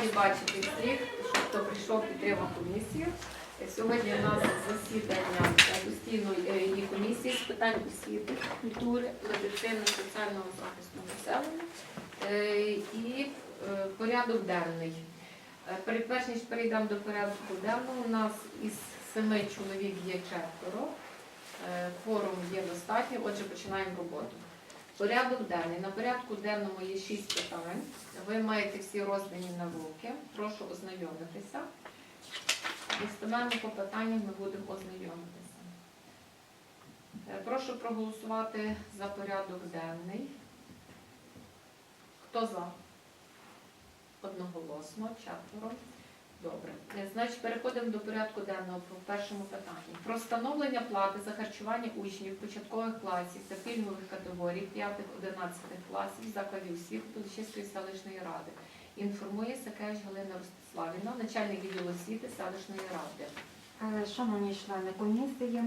раді бачити всіх, хто прийшов підтримав комісію. Сьогодні у нас засідання постійної е, комісії з питань освіти, культури, медицини, соціального захисту населення Е, і е, порядок денний. Перед- Перш ніж перейдемо до порядку денного, у нас із семи чоловік є четверо. Форум є достатньо, отже, починаємо роботу. Порядок денний. На порядку денному є шість питань. Ви маєте всі роздані на руки. Прошу ознайомитися. Достеменно по питанням ми будемо ознайомитися. Е, Прошу проголосувати за порядок денний. Хто за? Одноголосно, четверо. Добре. Е, Значить, переходимо до порядку денного по першому питанні. Про встановлення плати за харчування учнів початкових класів та пільгових категорій 5-11 класів закладів освіти Поліщівської селищної ради. Інформує Сакеш Галина Ростиславівна, начальник відділу освіти селищної ради. Е, Шановні члени комісії,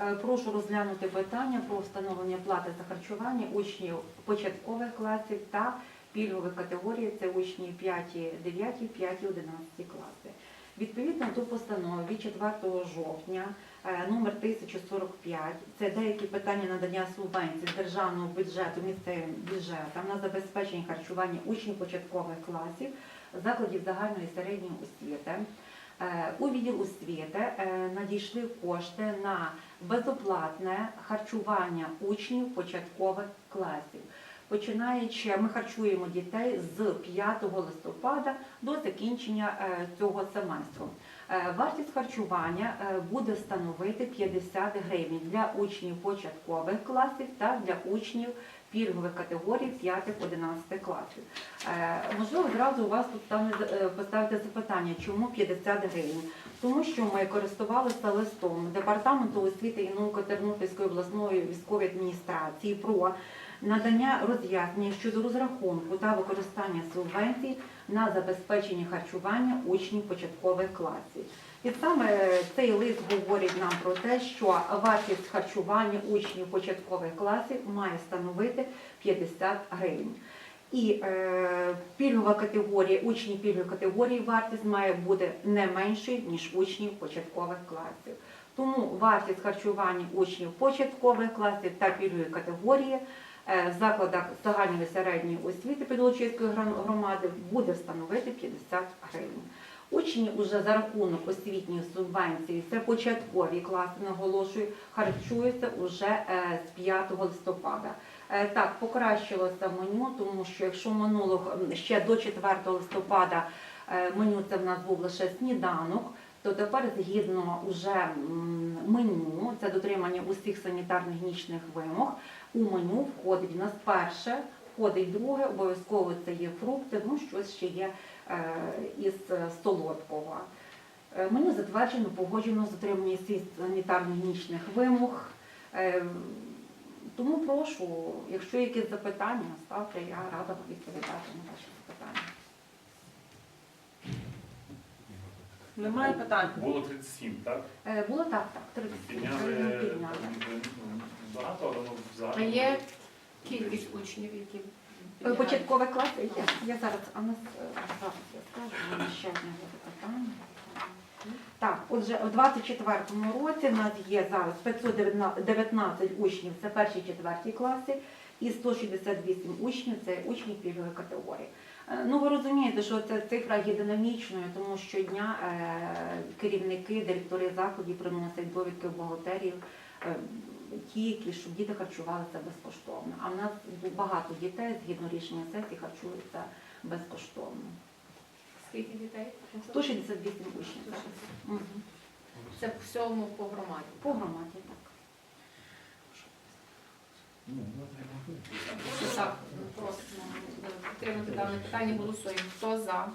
е, прошу розглянути питання про встановлення плати за харчування учнів початкових класів та пільгових категорій. Це учні 5, 9, 5, 11 класи. Відповідно до постанови від 4 жовтня е, номер 1045, це деякі питання надання субвенцій з державного бюджету місцевим бюджетам на забезпечення харчування учнів початкових класів закладів загальної середньої освіти. Е, У відділ освіти е, надійшли кошти на безоплатне харчування учнів початкових класів. Починаючи, ми харчуємо дітей з 5 листопада до закінчення е, цього семестру. Е, Вартість харчування е, буде становити 50 гривень для учнів початкових класів та для учнів пільгових категорій 5-11 класів. Можливо, одразу у вас тут поставити запитання, чому 50 гривень? Тому що ми користувалися листом Департаменту освіти і науки Тернопільської обласної військової адміністрації про надання роз'яснення щодо розрахунку та використання субвенцій на забезпечення харчування учнів початкових класів. І саме цей лист говорить нам про те, що вартість харчування учнів початкових класів має становити 50 гривень. І е, пільгова категорія, учні пільгової категорії вартість має бути не меншою, ніж учнів початкових класів. Тому вартість харчування учнів початкових класів та пільгової категорії е, в закладах загальної середньої освіти Підолочиської громади буде становити 50 гривень. Учні вже за рахунок освітньої субвенції, це початкові класи, наголошую, харчуються вже е, з 5 листопада. Е, Так, покращилося меню, тому що якщо минулого ще до 4 листопада е, меню це в нас був лише сніданок, то тепер згідно уже меню, це дотримання усіх санітарних гігієнічних вимог, у меню входить в нас перше, входить друге, обов'язково це є фрукти, ну щось ще є е, із е, солодкого. Е, Меню затверджено, погоджено з дотримання всіх санітарно-гігієнічних вимог. Тому прошу, якщо якісь запитання, ставте, я рада відповідати на ваші запитання. Немає питань. Було 37, так? Е, Було так, так, 37 Підняли гривень підняли. м, багато, але ну, А взагалі. є кількість учнів, які Е? Початкове класи є. Я зараз, а нас е, зараз я скажу, у мене ще одне буде питання. Так, отже, у 24-му році в нас є зараз 519 учнів, це перші четверті класи, і 168 учнів це учні пільгової категорії. Е, Ну, ви розумієте, що ця цифра є динамічною, тому щодня е, керівники, директори закладів приносять довідки в бухгалтерію, е, ті, які, щоб діти харчувалися безкоштовно. А в нас багато дітей, згідно рішення сесії, харчуються безкоштовно. Скільки дітей? 168 учнів зараз. Це в всьому по громаді. По громаді так. Так, просимо підтримати дане питання. Голосуємо. Хто за?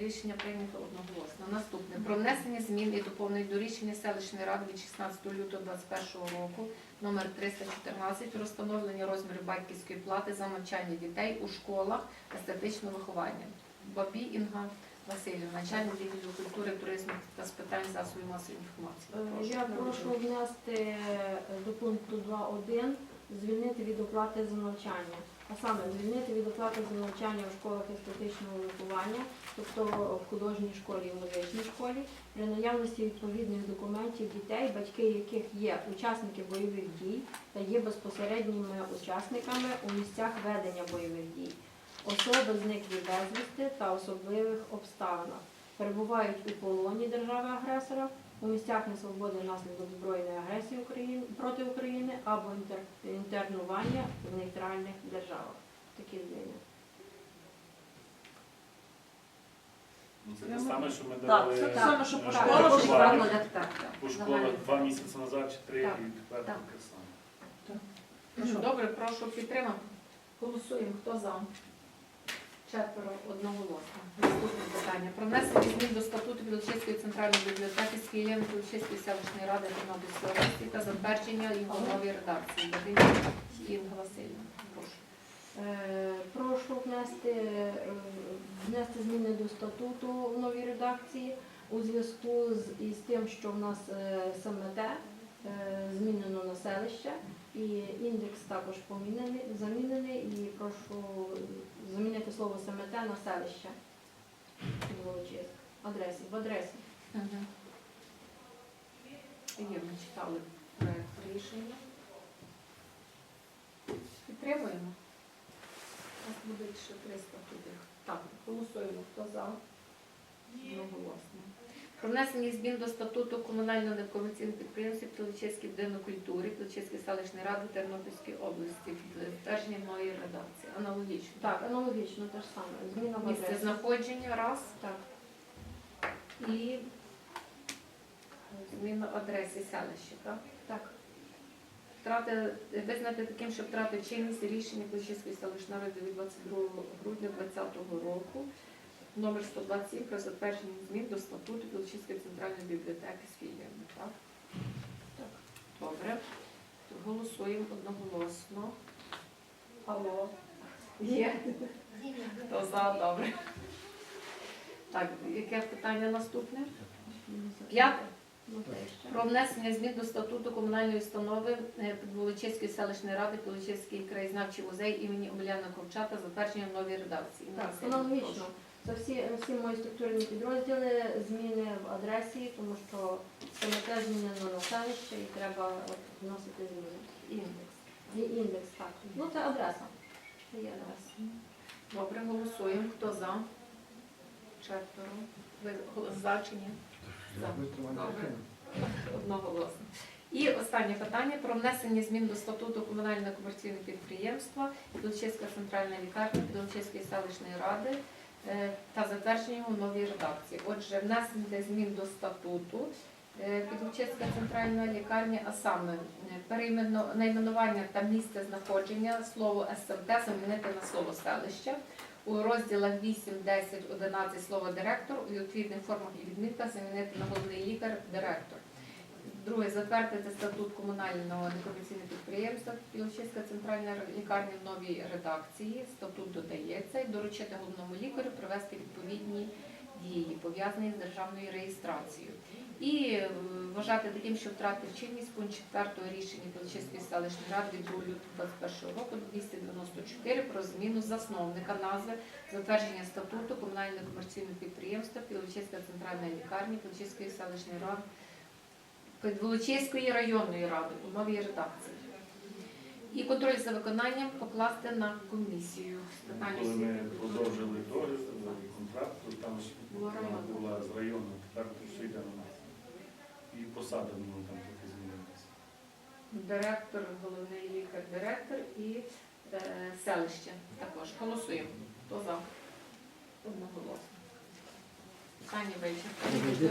Рішення прийнято одноголосно. Наступне. Про внесення змін і доповнень до рішення селищної ради від 16 лютого 2021 року номер 314 про встановлення розміру батьківської плати за навчання дітей у школах естетичного виховання. Бабі Інга Васильівна, начальник відділу культури, туризму та з питань засобів масової інформації. Е, Я прошу внести е, до пункту 2.1 звільнити від оплати за навчання. А саме звільнити від оплати за навчання у школах естетичного виховання, тобто в художній школі і музичній школі, при наявності відповідних документів дітей, батьки яких є учасники бойових дій та є безпосередніми учасниками у місцях ведення бойових дій, особи зниклі безвісти та особливих обставинах, перебувають у полоні держави-агресора, у місцях несвободи внаслідок збройної агресії України проти України або інтер- інтернування в нейтральних державах. Такі зміни. Ну, Це те саме, що ми Так, давали це те саме, що по школах, два- закладах, так, так. по школах Загальні. два місяці назад чи три, Так, і тепер так. таке саме. Прошу, добре, прошу підтримати. Голосуємо. Хто за? Четверо одноголосно. Наступне питання. Про внесення змін до статуту Білочиської центральної бібліотеки з філіями Білочиської селищної ради Тернопільської області та затвердження його в новій редакції. Бадиня Інга Васильівна. Прошу. Е, Прошу внести, е, внести зміни до статуту в новій редакції у зв'язку з із тим, що в нас е, СМТ е, змінено на селище і індекс також помінений, замінений. І прошу замінити слово СМТ на селище. Адресі, в адресі. Мгм. Є, ми читали проект рішення. Підтримуємо. У нас буде ще 300 туди. Так, голосуємо. Хто за? Одноголосно. Про внесення змін до статуту комунального некомерційного підприємства Пілочиський будинок культури Пілочиської селищної ради Тернопільської області. Підтвердження моєї редакції. Аналогічно. Так, аналогічно те ж саме. Зміна в Місце адресі. знаходження раз Так. і зміна адреси селища, так? Так. Втрати, визнати таким, що втратив чинність рішення Кличівської селищної ради від 22 грудня 2020 року номер 127 про затвердження змін до статуту Білочиської центральної бібліотеки з філіями. Так? Так. Добре. Голосуємо одноголосно. Алло. Є? Хто за? Добре. Так, яке питання наступне? П'яте. Про внесення змін до статуту комунальної установи е, Підволочиської селищної ради Підволочиський краєзнавчий музей імені Омеляна Ковчата затвердження в новій редакції. Так, аналогічно. Це всі, всі мої структурні підрозділи, зміни в адресі, тому що саме те змінено на селище і треба вносити зміни. Індекс. І індекс, так. Ну це адреса. Це є адреса. Добре, голосуємо. Хто за? Четверо. Ви голос за чи ні? За. Добре. Одноголосно. І останнє питання про внесення змін до статуту комунального комерційного підприємства Підолочиська центральна лікарня Підолочиської селищної ради та затвердження в новій редакції. Отже, внесення змін до статуту е, Підолочиська центральна лікарня, а саме е, найменування та місце знаходження слово СМТ замінити на слово селище. У розділах 8, 10, 11 слово директор у відповідних формах і відмітках замінити на головний лікар директор. Друге, затвердити статут комунального некомерційного підприємства Білочиська центральна лікарня в новій редакції. Статут додається і доручити головному лікарю провести відповідні дії, пов'язані з державною реєстрацією. І е, вважати таким, що втратив чинність пункт 4 рішення Білочиської селищної ради від 2 лютого 2021 року 294 про зміну засновника назви затвердження статуту комунального комерційного підприємства Білочиська центральна лікарня Білочиської селищної ради Підволочиської районної ради у новій редакції. І контроль за виконанням покласти на комісію з питань Коли ми освіти. продовжили договір, контракт, то там Була вона районна. була з району, тепер то все йде на нас. І посади ну, там трохи змінилися. Директор, головний лікар, директор і е, селище також. Голосуємо. Хто за? Одноголосно. Питання вичерпані.